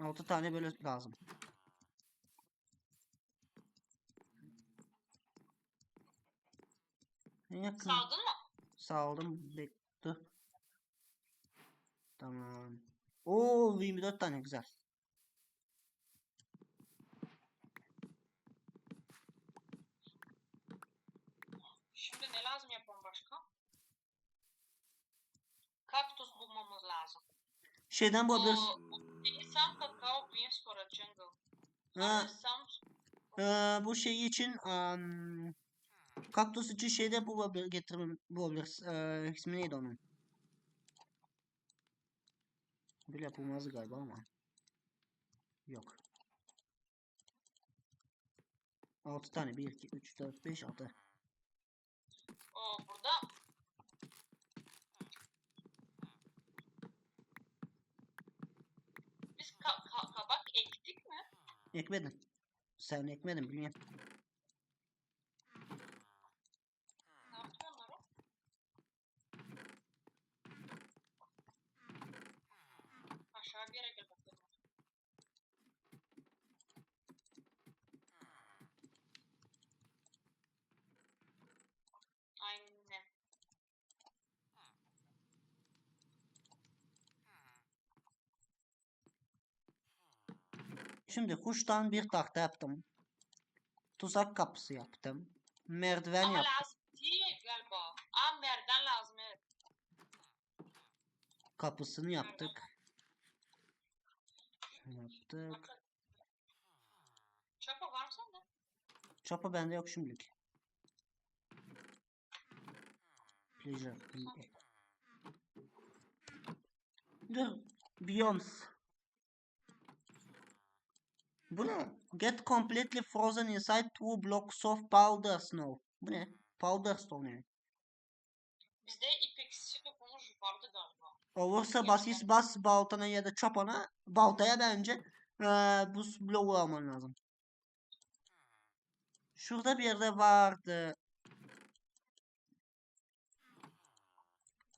6 tane böyle lazım. En yakın. Saldın mı? Saldım. Bekle. Tamam. Oo 24 tane güzel. Şimdi ne lazım yapalım başka? Kaktus bulmamız lazım. Şeyden bulabiliriz. Ha, eee, bu şey için am, kaktüs için şeyde bulabilir, getirmem bulabiliriz. Eee ismi neydi onun? Böyle yapılmaz galiba ama. Yok. 6 tane. 1, 2, 3, 4, 5, 6. o burada biz ka- ka- kabak ektik mi? Ekmedim. Sen ekmedin bilmiyorum. Ne yaptın onları? Aşağı bir yere gel bakalım. Aynen. Şimdi kuştan bir tahta yaptım. Tuzak kapısı yaptım. Merdiven Ama yaptım. lazım değil galiba. Aa merdiven lazım evet. Kapısını yaptık. Yaptık. Çapa var mı sende? Çapa bende yok şimdilik. Pleasure. Dur. Beyonce. Bu ne? Get completely frozen inside two blocks of powder snow. Bu ne? Powder stone yani. Bizde ipeksi dokunuş vardı galiba. Olursa basis bas baltana ya da çapana baltaya bence eee buz bloğu alman lazım. Şurada bir yerde vardı.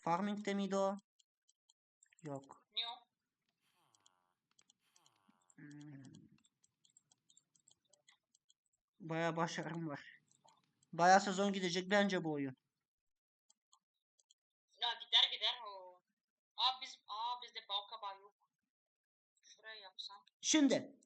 Farming'de miydi o? Yok. Ne o? Hmm. Baya başarım var. Baya sezon gidecek bence bu oyun. Ya gider gider o. Aa biz aa bizde bal kabağı yok. Şuraya yapsam. Şimdi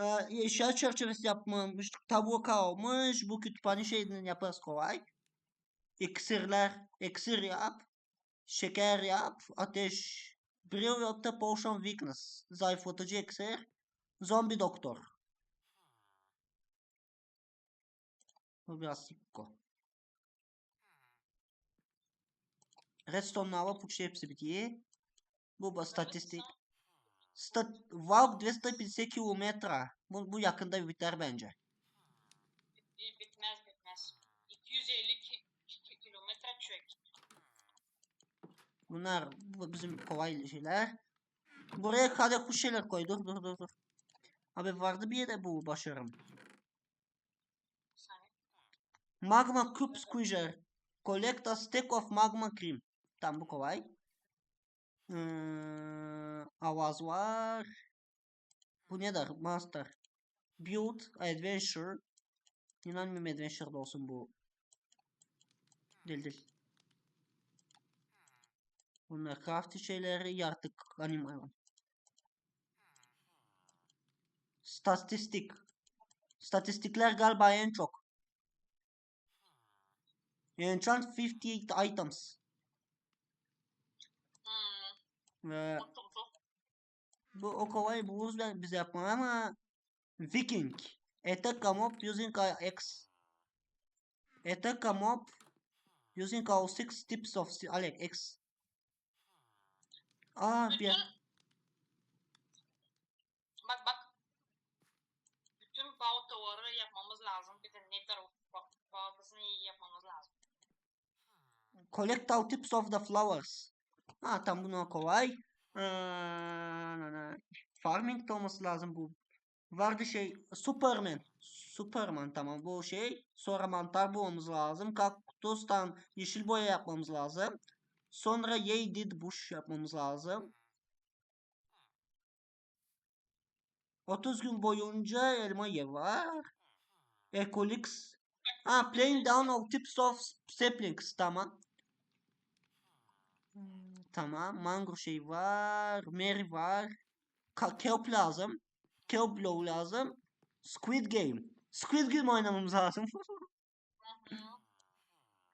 eee, eşya çerçevesi yapmamış, tabu kalmış. Bu kütüphane şeyini yaparız kolay. İksirler, iksir yap. Şeker yap. Ateş. Brilliant Potion Weakness. Zayıflatıcı iksir. Zombi doktor. Bu biraz sikko. Redstone'la alıp bu şey hepsi bitiyor. Bu statistik. Stat Valk 250 kilometre. Bu, bu yakında biter bence. Bit- bitmez bitmez. 250 ki, ki- kilometre çek. Bunlar bu bizim kolay şeyler. Buraya kade kuş şeyler koy. Dur dur dur dur. Abi vardı bir yere bu başarım. Magma Cube Squeezer. Collect a stack of magma cream. Tamam bu kolay. Ee, avaz var. Bu nedir? Master. Build Adventure. İnanmıyorum Adventure'da olsun bu. Değil değil. Bunlar crafty şeyleri yaratık animal. Statistik. Statistikler galiba en çok. Enchant 58 items. Hmm. Ve bu o kolay buluruz ben bize yapmam ama Viking. Attack a mob using a X. Attack a mob using our six tips of Alex X. Aa bir Bütün bak bak. Bütün baltaları yapmamız lazım. Bir de nether ba- baltasını iyi yapmamız lazım. Collect all tips of the flowers. Ha tam bunu kolay. Ee. Farming olması lazım bu. Vardı şey Superman. Superman tamam bu şey. Sonra mantar bulmamız lazım. Kaktustan yeşil boya yapmamız lazım. Sonra Yaded bush yapmamız lazım. 30 gün boyunca elma ye var. Ecolix. Ha, playing down of tips of saplings. Tamam. Tamam. Mango şey var. Mary var. Ka kelp lazım. Kelp blow lazım. Squid Game. Squid Game oynamamız lazım.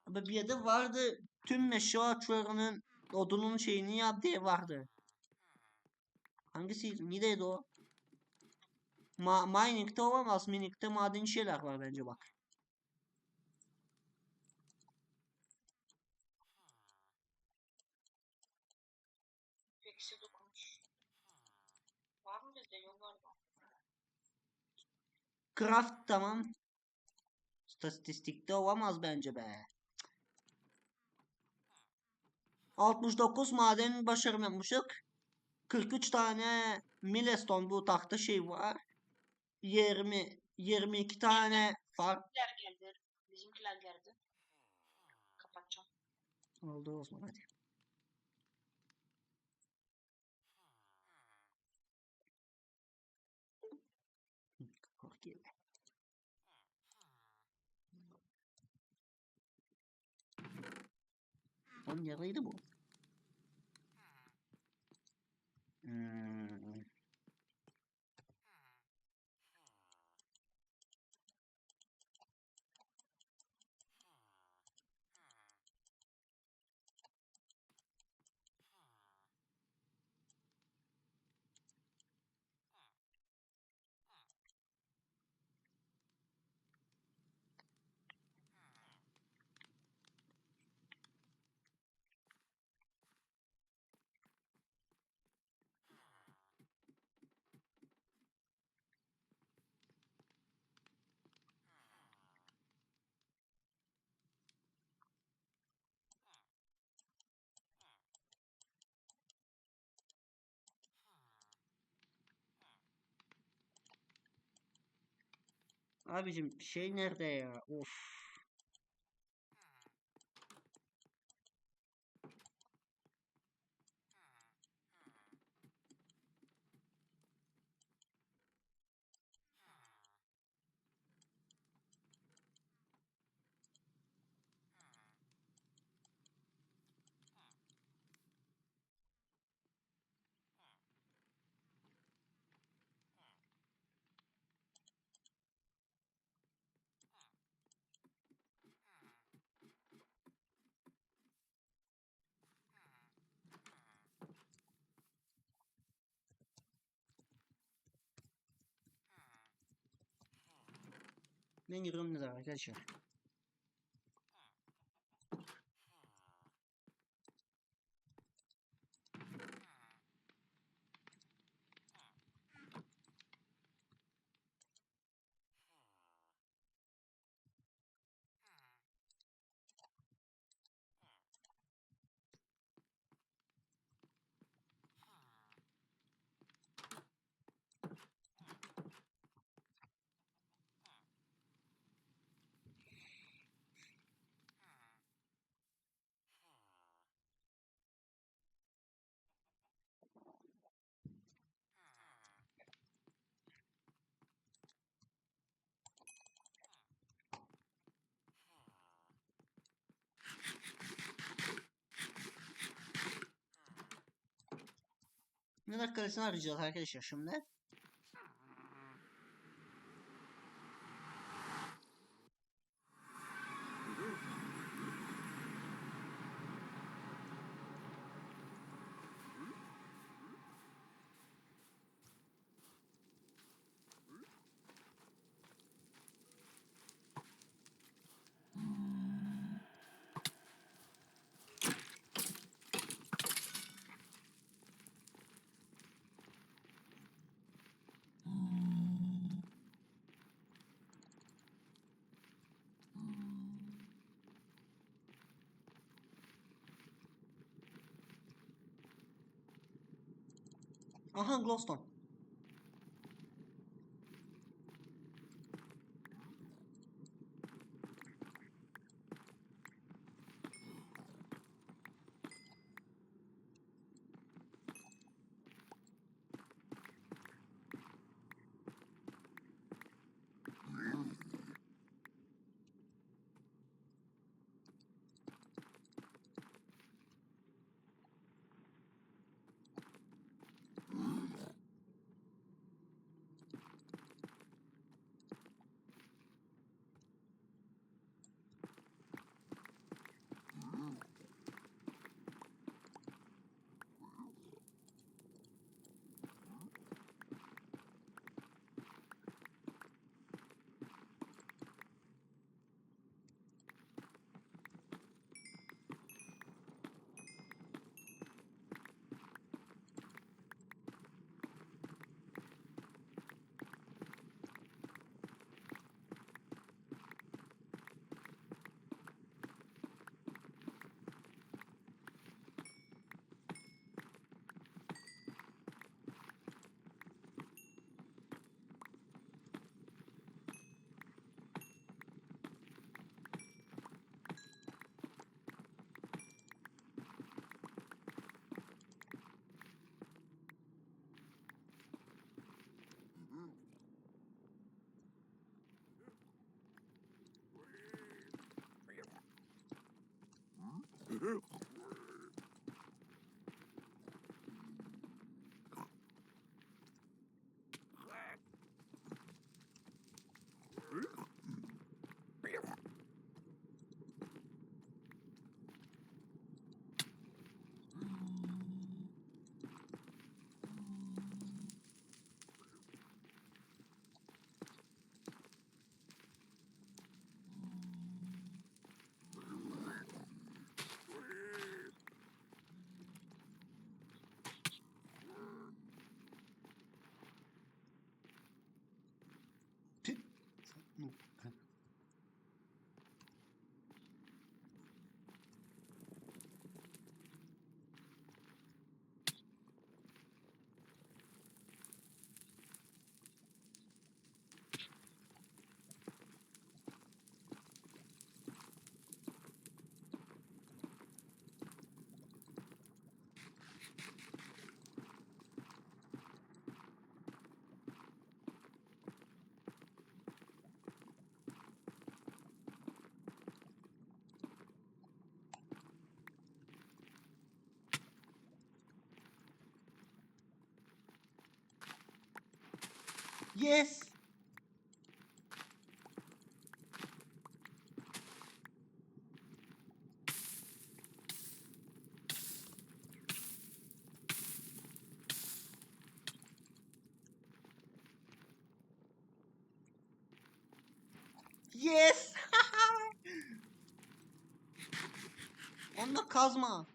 Ama bir yerde vardı. Tüm meşe ağaçlarının odunun şeyini yap diye vardı. Hangisi? Neredeydi o? Ma mining'de olamaz. Mining'de madeni şeyler var bence bak. Eksi dokunmuş. Var mı bizde? Yok galiba. Craft tamam. Statistikte olamaz bence be. 69 maden başarım yapmışık. 43 tane milestone bu tahta şey var. 20 22 tane fark Bizimkiler geldi. Bizimkiler geldi. Kapatacağım. oldu Osman hadi. Unreadable. Hmm. Abicim şey nerede ya? Of. Ben giriyorum ne arkadaşlar. Neler kalesini arayacağız arkadaşlar şimdi. Aha glowstone. Yes. Yes. Onda kazma.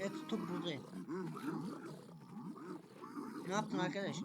Evet buradayım. Ne yaptın arkadaş?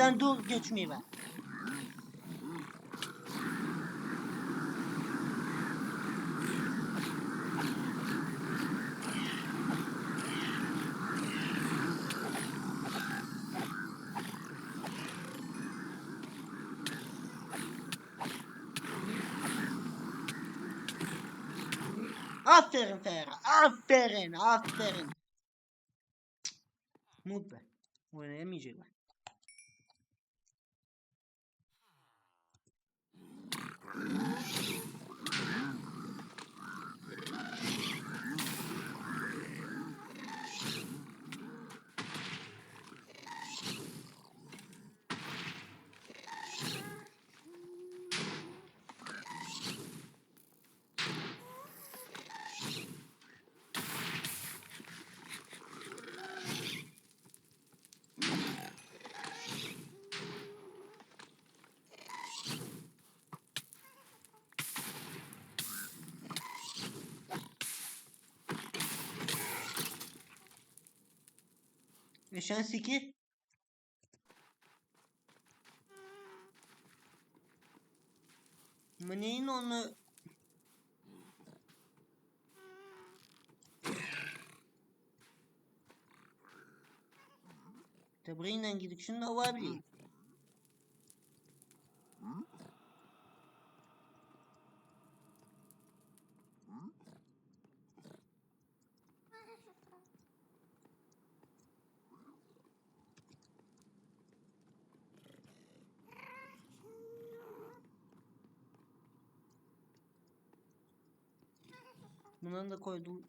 Önümden dur geçmeyi ben. Aferin Ferhat. Aferin. Aferin. Be. Oynayamayacaklar. Mm-hmm. Şans 2. Ama neyin onu... Tebriğinden gidip şunu da var Bunları da koydum.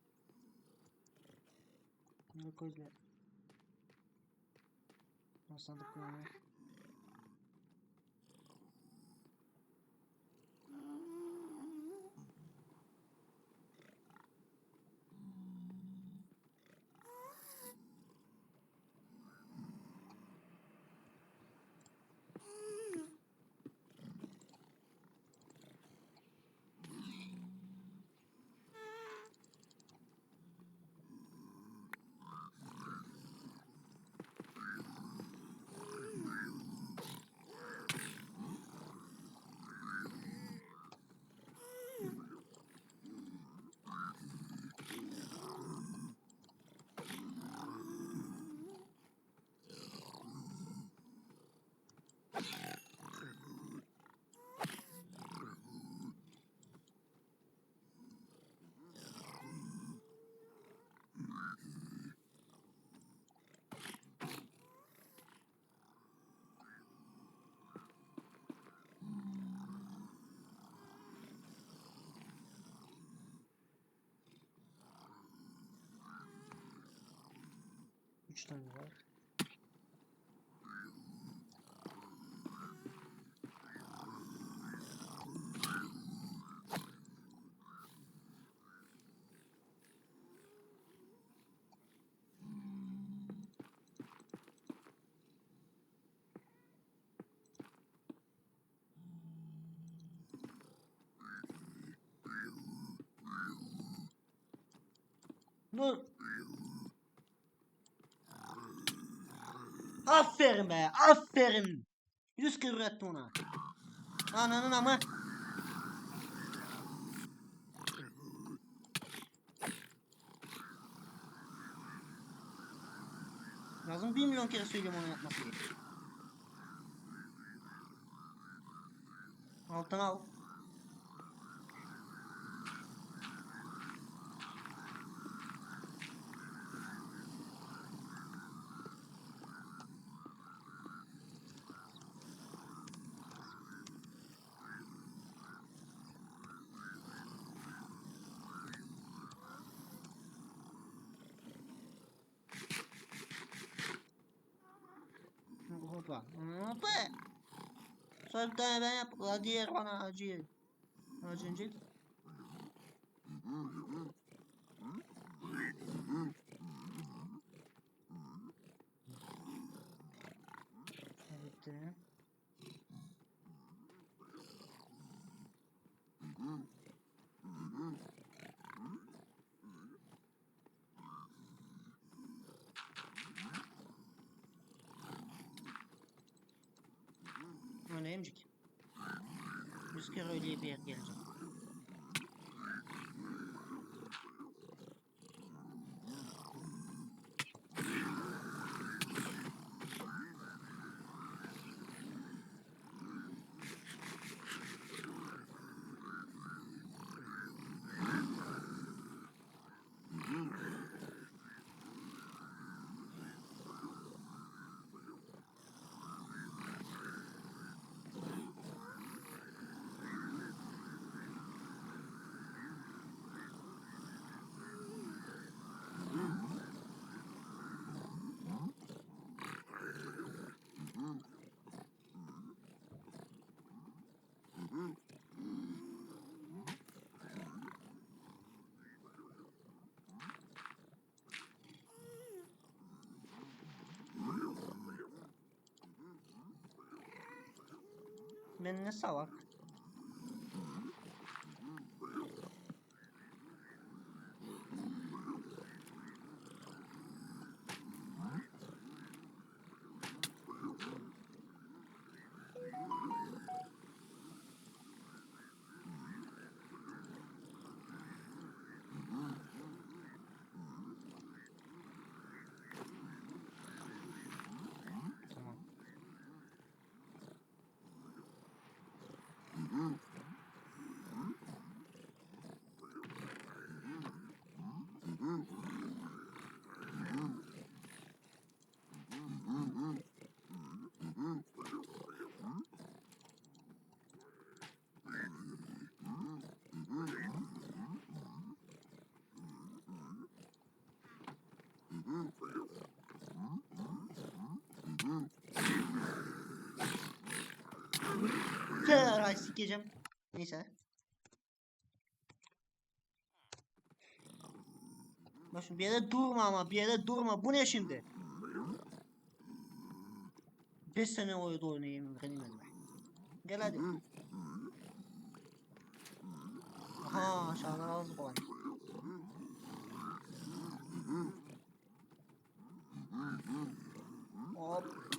Bunları koydum. Sandıklarını. 3 tane var. Dur. Aferin be, aferin. Yüz kere üretti ona. Ananın ama. Lazım bir milyon kere söyleyeyim onu yapması diye. Altına al. Hoppa. Son bir tane ben yap. La diğer bana. Acınca. Bitti. Yüz kere öyle bir yer gelecek. Ben ne salak. Sikeceğim. Neyse. Bak şimdi bir yere durma ama bir yere durma. Bu ne şimdi? 5 sene oydu oynayayım öğreneyim ben. Gel hadi. Aha aşağıdan az kolay. Hop.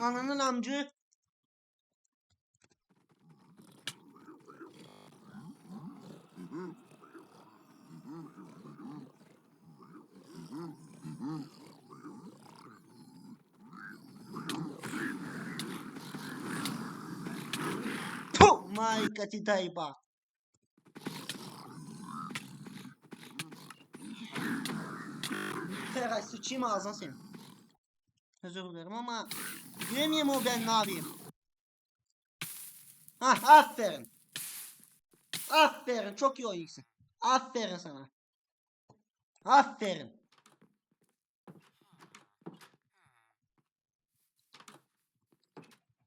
Ananın amcı. Puh, Maykati Tayba. Ferhat sıçayım ağzına senin. Özür dilerim ama Yemeyeyim o ben ne yapayım? Hah aferin. Aferin çok iyi oynuyorsun. Aferin sana. Aferin.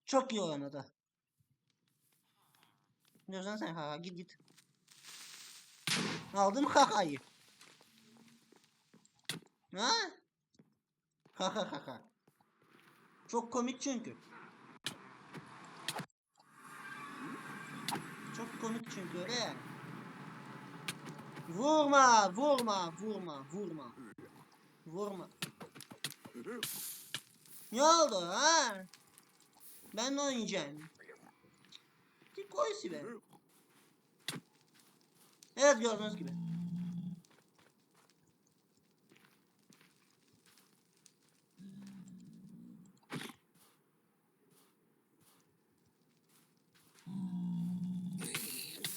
Çok iyi oynadı. Ne diyorsun sen ha git git. Aldın mı kakayı? Ha? Kaka kaka. Çok komik çünkü. Çok komik çünkü öyle yani. Vurma, vurma, vurma, vurma. Vurma. Ne oldu ha? Ben oynayacağım. Koysi be. Evet gördüğünüz gibi.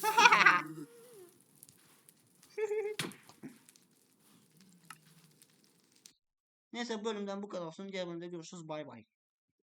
Neyse bölümden bu kadar olsun. Diğer bölümde görüşürüz. Bay bay.